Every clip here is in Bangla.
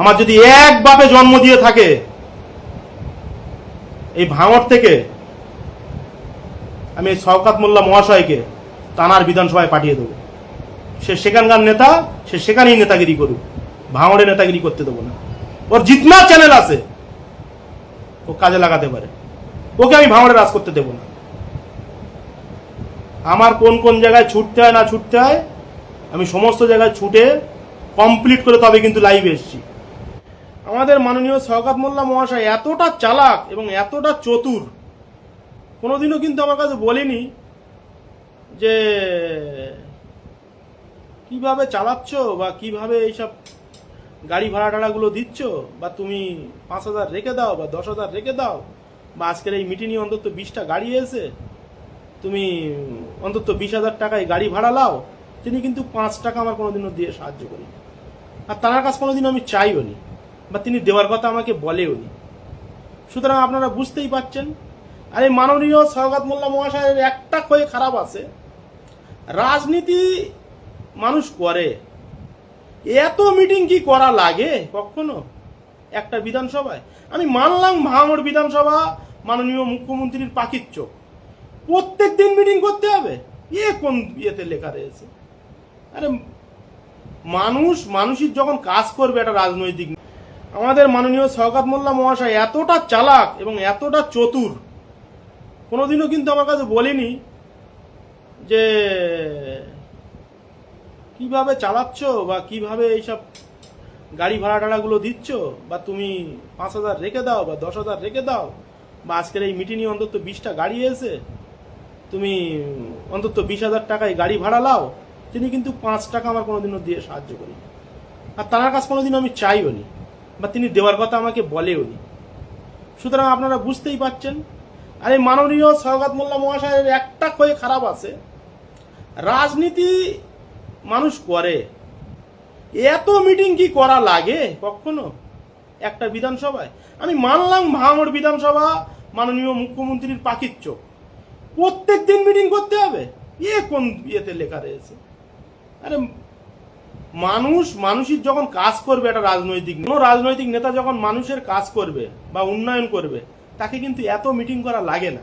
আমার যদি এক বাপে জন্ম দিয়ে থাকে, এই ভাঙর থেকে আমি এই শওকাত মোল্লা মহাশয়কে তানার বিধানসভায় পাঠিয়ে দেবো। সে সেখানকার নেতা, সে সেখানেই নেতাগিরি করুক। ভাঙড়ে নেতাগিরি করতে দেবো না। ওর জিতনার চ্যানেল আছে। ও কাজে লাগাতে পারে। ওকে আমি ভাঙড়ে রাজ করতে দেবো না। আমার কোন কোন জায়গায় ছুটতে হয় না ছুটতে হয়, আমি সমস্ত জায়গায় ছুটে কমপ্লিট করে তবে কিন্তু লাইভে এসেছি। আমাদের মাননীয় শওকাত মোল্লা মহাশয় এতটা চালাক এবং এতটা চতুর, কোনোদিনও কিন্তু আমার কাছে বলেনি যে কীভাবে চালাচ্ছ বা কীভাবে এইসব গাড়ি ভাড়া টাড়াগুলো দিচ্ছ, বা তুমি পাঁচ হাজার রেখে দাও বা দশ হাজার রেখে দাও, বা আজকের এই মিটিংয়ে অন্তত বিশটা গাড়ি এসে তুমি অন্তত বিশ হাজার টাকায় গাড়ি ভাড়া লাও, তিনি কিন্তু পাঁচ টাকা আমার কোনোদিনও দিয়ে সাহায্য করি আর তার কাছে কোনোদিন আমি চাইও নি। বা তিনি দেওয়ার কথা আমাকে বলেওনি সুতরাং আপনারা বুঝতেই পাচ্ছেন আর এই মাননীয় সৌগাত মোল্লা মহাশয়ের একটা ক্ষয়ে খারাপ আছে। রাজনীতি মানুষ করে। এত মিটিং কি করা লাগে কখনো? একটা বিধানসভায়। আমি মানলাম ভাঙড় বিধানসভা মাননীয় মুখ্যমন্ত্রীর পাখির চোখ। প্রত্যেক দিন মিটিং করতে হবে। এ কোন ইয়েতে লেখা রয়েছে? আরে মানুষ মানুষের যখন কাজ করবে একটা রাজনৈতিক আমাদের মাননীয় শওকাত মোল্লা মহাশয় এতটা চালাক এবং এতটা চতুর, কোনোদিনও কিন্তু আমার কাছে বলিনি যে কীভাবে চালাচ্ছ বা কীভাবে এইসব গাড়ি ভাড়া টাড়াগুলো দিচ্ছ, বা তুমি পাঁচ হাজার রেখে দাও বা দশ হাজার রেখে দাও, বা আজকের এই মিটিংয়ে অন্তত বিশটা গাড়ি এসে তুমি অন্তত বিশ হাজার টাকায় গাড়ি ভাড়া লাও, তিনি কিন্তু পাঁচ টাকা আমার কোনোদিনও দিয়ে সাহায্য করি আর তার কাছে কোনোদিন আমি চাইও নি। বা তিনি দেওয়ার কথা আমাকে বলেও নি। সুতরাং আপনারা বুঝতেই পাচ্ছেন আর এই মাননীয় সৌগাত মোল্লা মহাশয়ের একটা ক্ষয়ে খারাপ আছে। রাজনীতি মানুষ করে। এত মিটিং কি করা লাগে কখনো একটা বিধানসভায়? আমি মানলাম ভাঙড় বিধানসভা মাননীয় মুখ্যমন্ত্রীর পাখির চোখ। প্রত্যেক দিন মিটিং করতে হবে। এ কোন ইয়েতে লেখা রয়েছে? আরে মানুষ মানুষের যখন কাজ করবে একটা রাজনৈতিক, কোনো রাজনৈতিক নেতা যখন মানুষের কাজ করবে বা উন্নয়ন করবে, তাকে কিন্তু এত মিটিং করা লাগে না।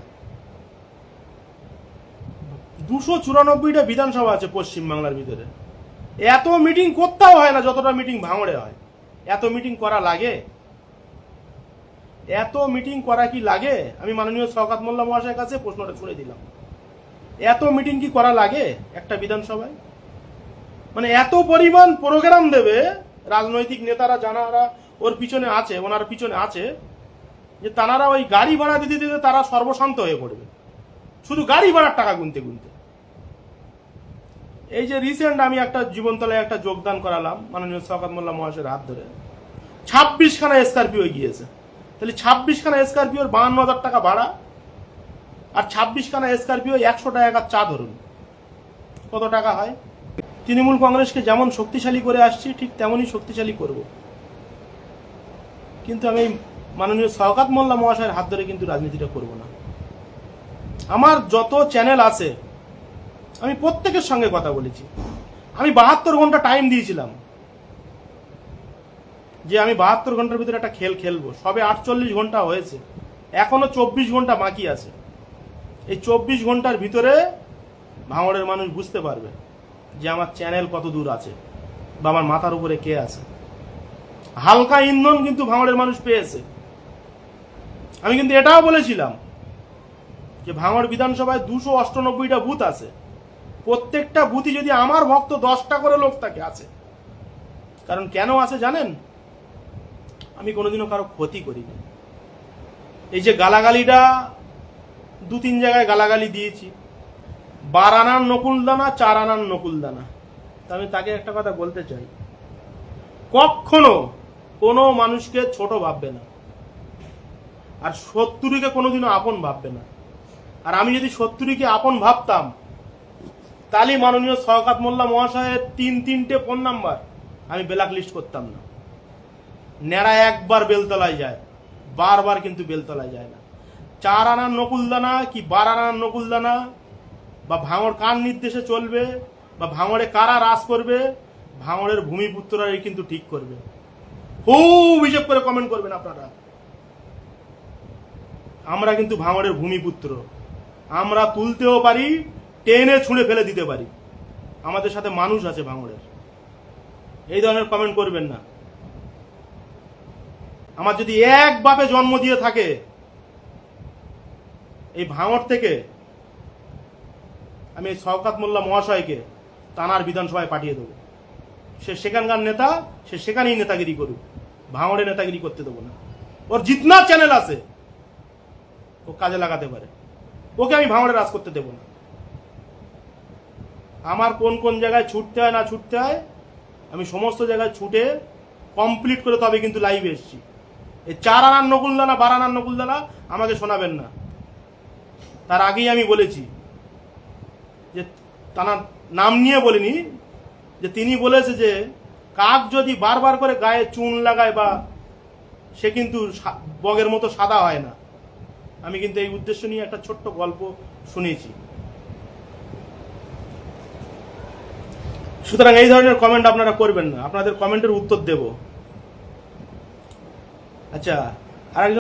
দুশো চুরানব্বইটা বিধানসভা আছে পশ্চিমবাংলার ভিতরে। এত মিটিং করতেও হয় না যতটা মিটিং ভাঙড়ে হয়। এত মিটিং করা লাগে? এত মিটিং করা কি লাগে? আমি মাননীয় শওকাত মোল্লা মহাশয়ের কাছে প্রশ্নটা ছুড়ে দিলাম। এত মিটিং কি করা লাগে একটা বিধানসভায়? মানে এত পরিমাণ প্রোগ্রাম দেবে, রাজনৈতিক নেতারা জানারা ওর পিছনে আছে, ওনার পিছনে আছে, যে তারা ওই গাড়ি ভাড়া দিতে দিতে তারা সর্বশান্ত হয়ে পড়বে। শুধু গাড়ি ভাড়ার টাকা গুনতে গুনতে। এই যে রিসেন্ট আমি একটা জীবনতলায় একটা যোগদান করালাম, মাননীয় শওকাত মোল্লা মহাশয়ের হাত ধরে। ছাব্বিশ খানা স্করপিও গিয়েছে। তাহলে ছাব্বিশ খানা স্করপিওর বাহান্ন হাজার টাকা ভাড়া, আর ছাব্বিশ খানা স্করপিও একশো টাকা চা ধরুন। কত টাকা হয়? তৃণমূল কংগ্রেসকে যেমন শক্তিশালী করে আসছি, ঠিক তেমনই শক্তিশালী করব। কিন্তু আমি মাননীয় শওকাত মোল্লা মহাশয়ের হাত ধরে কিন্তু রাজনীতিটা করব না। আমার যত চ্যানেল আছে, আমি প্রত্যেকের সঙ্গে কথা বলেছি। আমি বাহাত্তর ঘণ্টা টাইম দিয়েছিলাম যে আমি বাহাত্তর ঘণ্টার ভিতরে একটা খেল খেলব। সবে আটচল্লিশ ঘণ্টা হয়েছে। এখনও চব্বিশ ঘণ্টা বাকি আছে। এই চব্বিশ ঘণ্টার ভিতরে ভাঙড়ের মানুষ বুঝতে পারবে। যে আমার চ্যানেল কত দূর আছে বা আমার মাথার উপরে কে আছে। হালকা ইন্ধন কিন্তু ভাঙড়ের মানুষ পেয়েছে। আমি কিন্তু এটাও বলেছিলাম যে ভাঙড় বিধানসভায় দুশো অষ্টানব্বইটা বুথ আছে। প্রত্যেকটা বুথই যদি আমার ভক্ত দশটা করে লোক থাকে, আছে। কারণ কেন আছে জানেন? আমি কোনোদিনও কারও ক্ষতি করিনি। এই যে গালাগালিটা দু তিন জায়গায় গালাগালি দিয়েছি। বার আনার নকুল দানা চার আনার নকুল দানা তা আমি তাকে একটা কথা বলতে চাই। কখনো কোনো মানুষকে ছোট ভাববে না। আর শত্রুকে কোনোদিনও আপন ভাববে না। আর আমি যদি শত্রুকে আপন ভাবতাম তাহলে মাননীয় সহকাত মোল্লা মহাশয়ের তিন তিনটে ফোন নাম্বার আমি ব্ল্যাক লিস্ট করতাম না। ন্যাড়া একবার বেলতলায় যায়, বারবার কিন্তু বেলতলায় যায় না। চার আনার নকুলদানা কি বার আনার নকুলদানা বা ভাঙড় কার নির্দেশে চলবে, বা ভাঙড়ে কারা রাস করবে ভাঙড়ের ভূমিপুত্ররাই কিন্তু ঠিক করবে। খুব হিসেব করে কমেন্ট করবেন আপনারা। আমরা কিন্তু ভাঙড়ের ভূমিপুত্র। আমরা তুলতেও পারি, টেনে ছুঁড়ে ফেলে দিতে পারি। আমাদের সাথে মানুষ আছে ভাঙড়ের এই ধরনের কমেন্ট করবেন না। আমার যদি এক বাপে জন্ম দিয়ে থাকে, এই ভাঙড় থেকে আমি এই শওকাত মোল্লা মহাশয়কে তানার বিধানসভায় পাঠিয়ে দেবো। সে সেখানকার নেতা, সে সেখানেই নেতাগিরি করুক। ভাঙড়ে নেতাগিরি করতে দেবো না। ওর জিতনা চ্যানেল আছে। ও কাজে লাগাতে পারে। ওকে আমি ভাঙড়ে রাজ করতে দেবো না। আমার কোন কোন জায়গায় ছুটতে হয় না ছুটতে হয়, আমি সমস্ত জায়গায় ছুটে কমপ্লিট করে তবে কিন্তু লাইভে এসেছি। এই চার আনার নকুলদানা, বার আনার নকুলদানা আমাকে শোনাবেন না। তার আগেই আমি বলেছি যে তার নাম নিয়ে বলিনি, যে তিনি বলেছে যে কাক যদি বারবার করে গায়ে চুন লাগায় বা সে কিন্তু বগের মতো সাদা হয় না। আমি কিন্তু এই উদ্দেশ্য নিয়ে একটা ছোট্ট গল্প শুনেছি। সুতরাং এই ধরনের কমেন্ট আপনারা করবেন না। আপনাদের কমেন্টের উত্তর দেব। আচ্ছা আরেকজন